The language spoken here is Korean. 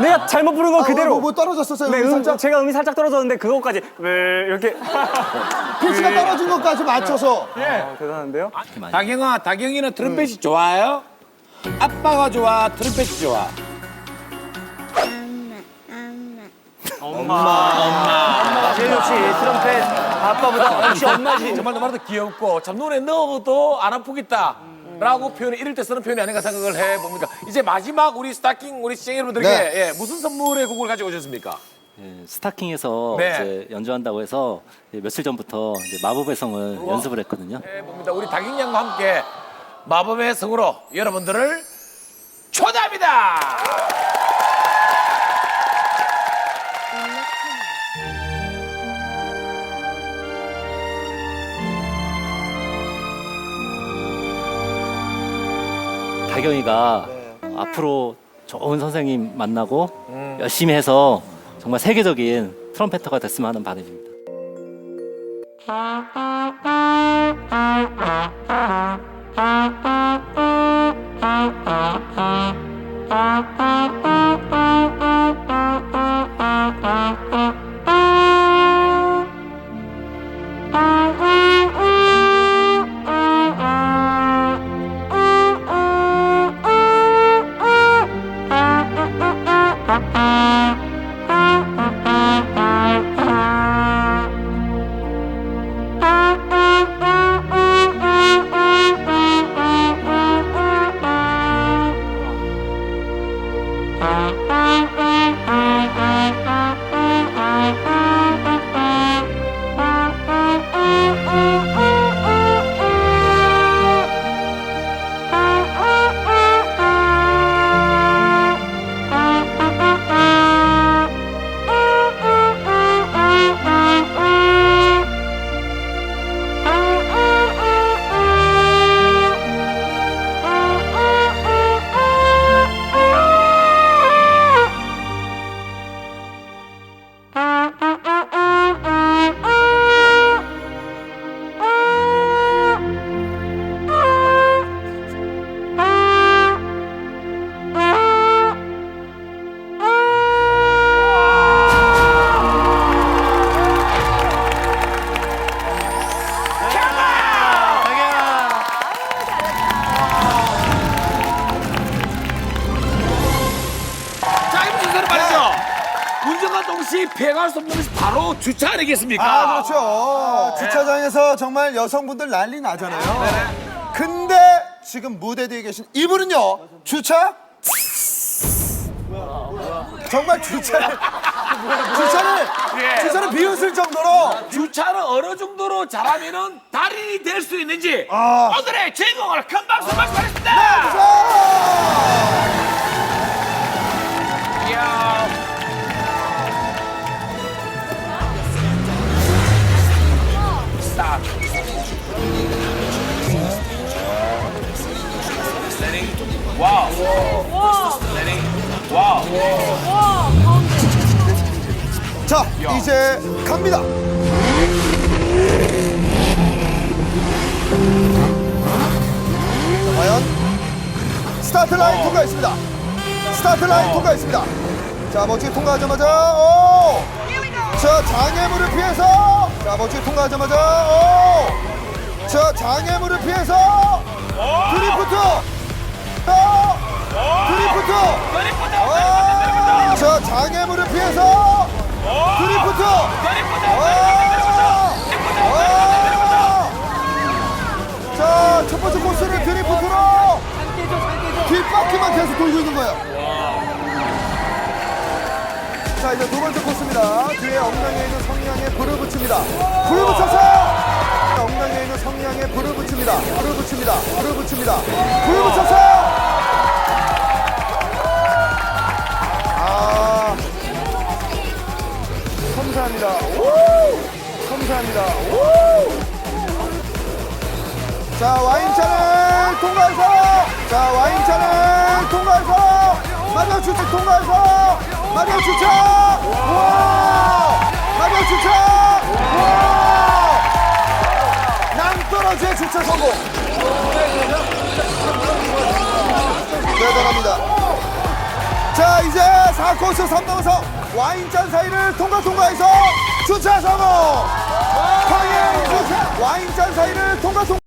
내가 잘못 부른 거 아, 그대로. 뭐, 뭐 떨어졌었어요? 네, 음이 음, 살짝 제가 음이 살짝 떨어졌는데 그것까지 왜 이렇게 피치가 떨어진 것까지 맞춰서 아, 대단한데요? 다경아, 다경이는 트럼펫이 좋아요? 아빠가 좋아, 트럼펫이 좋아? 엄마 제일 좋지 트럼펫 아빠보다 역시 엄마지. 정말 너무나도 귀엽고 참 눈에 넣어도 안 아프겠다. 라고 표현이 이럴 때 쓰는 표현이 아닌가 생각을 해봅니다. 이제 마지막 우리 스타킹 우리 시청 여러분들에게 네. 예, 무슨 선물의 곡을 가지고 오셨습니까? 예, 스타킹에서 네. 이제 연주한다고 해서 이제 며칠 전부터 이제 마법의 성을 연습을 했거든요. 해봅니다. 우리 다경 양과 함께 마법의 성으로 여러분들을 초대합니다. 다경이가 앞으로 좋은 선생님 만나고 열심히 해서 정말 세계적인 트럼펫터가 됐으면 하는 바람입니다. 말이죠. 운전과 동시에 피해갈 수 없는 것이 바로 주차 아니겠습니까? 아 그렇죠 주차장에서 정말 여성분들 난리 나잖아요 근데 지금 무대 뒤에 계신 이분은요 주차 정말 주차를 주차를 예. 주차를 비웃을 정도로 주차를 어느 정도로 잘하면은 달인이 될 수 있는지 아. 오늘의 주인공을 큰 박수 말씀하겠습니다. 이 자 이제 갑니다 과연 스타트 라인 통과했습니다 스타트 라인 통과했습니다 자 멋지게 통과하자마자 오! 자 장애물을 피해서 자 멋지게 통과하자마자 오! 자 장애물을 피해서 드리프트 어! 드리프트 아! 자 장애물을 피해서 드리프트 아! 아! 자, 첫 번째 코스는 드리프트로 뒷바퀴만 계속 돌고 있는 거예요. 자, 이제 두 번째 코스입니다. 뒤에 엉덩이에 있는 성냥에 불을 붙입니다. 불을 있는 성냥에 불을 붙입니다. 불을 붙입니다. 불을 붙입니다. 불을 붙였어요! 아, 감사합니다. 우! 감사합니다. 우! 자 와인잔을 통과해서 자 와인잔을 통과해서 마지막 주차 통과해서 마지막 주차 와 마지막 주차 주차 성공. 대단합니다. 자, 이제 4코스 3 넘어서 와인잔 사이를 통과 통과해서 주차 성공! 주차! 와인잔 사이를 통과 통과